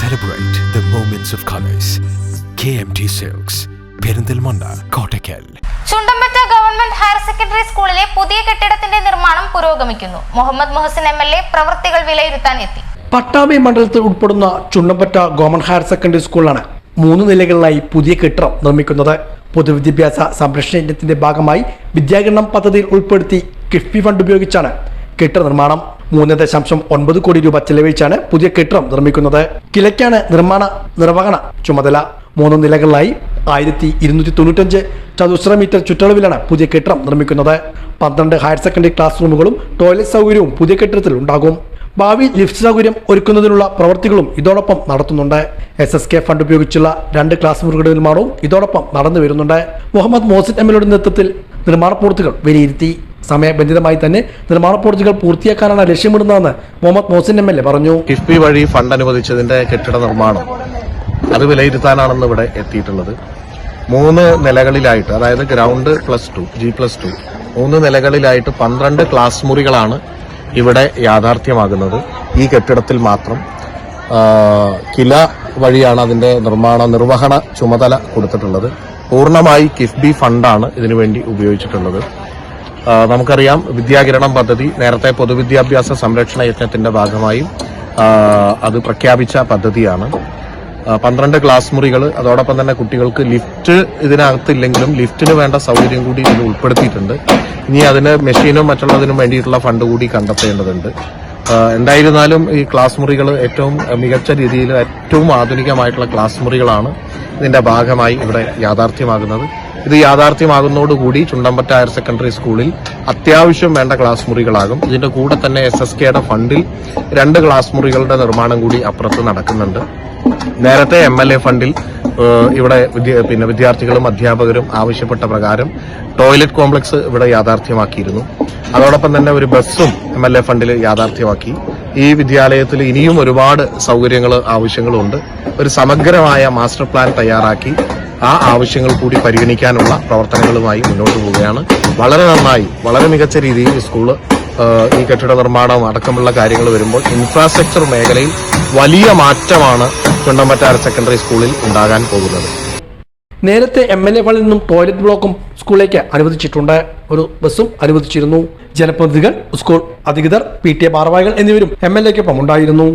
Celebrate the moments of colors. KMT Silks, Perinthalmanna Kottakkal Chundampatta government higher secondary സ്കൂളിലെ പുതിയ കെട്ടിടത്തിന്റെ നിർമ്മാണം പുരോഗമിക്കുന്നു. Muhammad Muhsin M L A പ്രവൃത്തികൾ വിലയിരുത്താൻ എത്തി. പട്ടാമ്പി മണ്ഡലത്തിൽ ഉൾപ്പെടുന്ന ചുണ്ടമ്പറ്റ ഗവൺമെന്റ് ഹയർ സെക്കൻഡറി സ്കൂളാണ് മൂന്ന് നിലകളിലായി പുതിയ കെട്ടിടം നിർമ്മിക്കുന്നത്. പൊതുവിദ്യാഭ്യാസ സംരക്ഷണ യജ്ഞത്തിന്റെ ഭാഗമായി വിദ്യാകരണം പദ്ധതിയിൽ ഉൾപ്പെടുത്തി കിഫ്ബി ഫണ്ട് ഉപയോഗിച്ചാണ് കെട്ടിട നിർമ്മാണം മൂന്ന് ദശാംശം ഒൻപത് കോടി രൂപ ചെലവഴിച്ചാണ് പുതിയ കെട്ടിടം നിർമ്മിക്കുന്നത്. കിലയ്ക്കാണ് നിർമ്മാണ നിർവഹണ ചുമതല. മൂന്ന് നിലകളിലായി ആയിരത്തി ഇരുന്നൂറ്റി തൊണ്ണൂറ്റഞ്ച് ചതുശ്ര മീറ്റർ ചുറ്റളവിലാണ് പുതിയ കെട്ടിടം നിർമ്മിക്കുന്നത്. പന്ത്രണ്ട് ഹയർ സെക്കൻഡറി ക്ലാസ് റൂമുകളും ടോയ്ലറ്റ് സൗകര്യവും പുതിയ കെട്ടിടത്തിൽ ഉണ്ടാകും. ഭാവി ലിഫ്റ്റ് സൗകര്യം ഒരുക്കുന്നതിനുള്ള പ്രവൃത്തികളും ഇതോടൊപ്പം നടത്തുന്നുണ്ട്. എസ് എസ് കെ ഫണ്ട് ഉപയോഗിച്ചുള്ള രണ്ട് ക്ലാസ് മുറികളുടെ നിർമ്മാണവും ഇതോടൊപ്പം നടന്നു വരുന്നുണ്ട് മുഹമ്മദ് മോസിൻ എം നേതൃത്വത്തിൽ നിർമ്മാണ പ്രവൃത്തികൾ വിലയിരുത്തി. സമയബന്ധിതമായി തന്നെ നിർമ്മാണ പ്രവൃത്തികൾ പൂർത്തിയാക്കാനാണ് ലക്ഷ്യമിടുന്നതെന്ന് Muhammad Mohsin M L A പറഞ്ഞു. കിഫ്ബി വഴി ഫണ്ട് അനുവദിച്ചതിന്റെ കെട്ടിട നിർമ്മാണം അത് വിലയിരുത്താനാണെന്ന് ഇവിടെ എത്തിയിട്ടുള്ളത്. മൂന്ന് നിലകളിലായിട്ട് അതായത് ground plus two G plus two മൂന്ന് നിലകളിലായിട്ട് പന്ത്രണ്ട് ക്ലാസ് മുറികളാണ് ഇവിടെ യാഥാർത്ഥ്യമാകുന്നത്. ഈ കെട്ടിടത്തിൽ മാത്രം കില വഴിയാണ് അതിന്റെ നിർമ്മാണ നിർവഹണ ചുമതല കൊടുത്തിട്ടുള്ളത്. പൂർണമായി കിഫ്ബി ഫണ്ടാണ് ഇതിനുവേണ്ടി ഉപയോഗിച്ചിട്ടുള്ളത്. നമുക്കറിയാം വിദ്യാകിരണം പദ്ധതി നേരത്തെ പൊതുവിദ്യാഭ്യാസ സംരക്ഷണ യജ്ഞത്തിന്റെ ഭാഗമായി അത് പ്രഖ്യാപിച്ച പദ്ധതിയാണ്. പന്ത്രണ്ട് ക്ലാസ് മുറികൾ അതോടൊപ്പം തന്നെ കുട്ടികൾക്ക് ലിഫ്റ്റ് ഇതിനകത്തില്ലെങ്കിലും ലിഫ്റ്റിന് വേണ്ട സൗകര്യം കൂടി ഇതിൽ ഉൾപ്പെടുത്തിയിട്ടുണ്ട്. ഇനി അതിന് മെഷീനും മറ്റുള്ളതിനും വേണ്ടിയിട്ടുള്ള ഫണ്ട് കൂടി കണ്ടെത്തേണ്ടതുണ്ട്. എന്തായിരുന്നാലും ഈ ക്ലാസ് മുറികൾ ഏറ്റവും മികച്ച രീതിയിൽ ഏറ്റവും ആധുനികമായിട്ടുള്ള ക്ലാസ് മുറികളാണ് ഇതിന്റെ ഭാഗമായി ഇവിടെ യാഥാർത്ഥ്യമാകുന്നത്. ഇത് യാഥാർത്ഥ്യമാകുന്നതോടുകൂടി ചുണ്ടമ്പറ്റ ഹയർ സെക്കൻഡറി സ്കൂളിൽ അത്യാവശ്യം വേണ്ട ക്ലാസ് മുറികളാകും. ഇതിന്റെ കൂടെ തന്നെ എസ് എസ് കെയുടെ ഫണ്ടിൽ രണ്ട് ക്ലാസ് മുറികളുടെ നിർമ്മാണം കൂടി അപ്പുറത്ത് നടക്കുന്നുണ്ട്. നേരത്തെ എം എൽ എ ഫണ്ടിൽ ഇവിടെ പിന്നെ വിദ്യാർത്ഥികളും അധ്യാപകരും ആവശ്യപ്പെട്ട പ്രകാരം ടോയ്ലറ്റ് കോംപ്ലക്സ് ഇവിടെ യാഥാർത്ഥ്യമാക്കിയിരുന്നു. അതോടൊപ്പം തന്നെ ഒരു ബസ്സും എം എൽ എ ഫണ്ടിൽ യാഥാർത്ഥ്യമാക്കി. ഈ വിദ്യാലയത്തിൽ ഇനിയും ഒരുപാട് സൗകര്യങ്ങൾ ആവശ്യങ്ങളുണ്ട്. ഒരു സമഗ്രമായ മാസ്റ്റർ പ്ലാൻ തയ്യാറാക്കി ആ ആവശ്യങ്ങൾ കൂടി പരിഗണിക്കാനുള്ള പ്രവർത്തനങ്ങളുമായി മുന്നോട്ട് പോവുകയാണ്. വളരെ നന്നായി വളരെ മികച്ച രീതിയിൽ സ്കൂൾ ഈ കെട്ടിട നിർമ്മാണം അടക്കമുള്ള കാര്യങ്ങൾ വരുമ്പോൾ ഇൻഫ്രാസ്ട്രക്ചർ മേഖലയിൽ വലിയ മാറ്റമാണ് ചുണ്ടമ്പറ്റ ഹയർ സെക്കൻഡറി സ്കൂളിൽ ഉണ്ടാകാൻ പോകുന്നത്. നേരത്തെ എം എൽ എ ഫണ്ടിൽ നിന്നും ടോയ്ലറ്റ് ബ്ലോക്കും സ്കൂളിലേക്ക് അനുവദിച്ചിട്ടുണ്ട്. ഒരു ബസ്സും അനുവദിച്ചിരുന്നു. ജനപ്രതിനിധികൾ സ്കൂൾ അധികൃതർ പി ടി എ ഭാരവാഹികൾ എന്നിവരും എം എൽ എക്കൊപ്പം ഉണ്ടായിരുന്നു.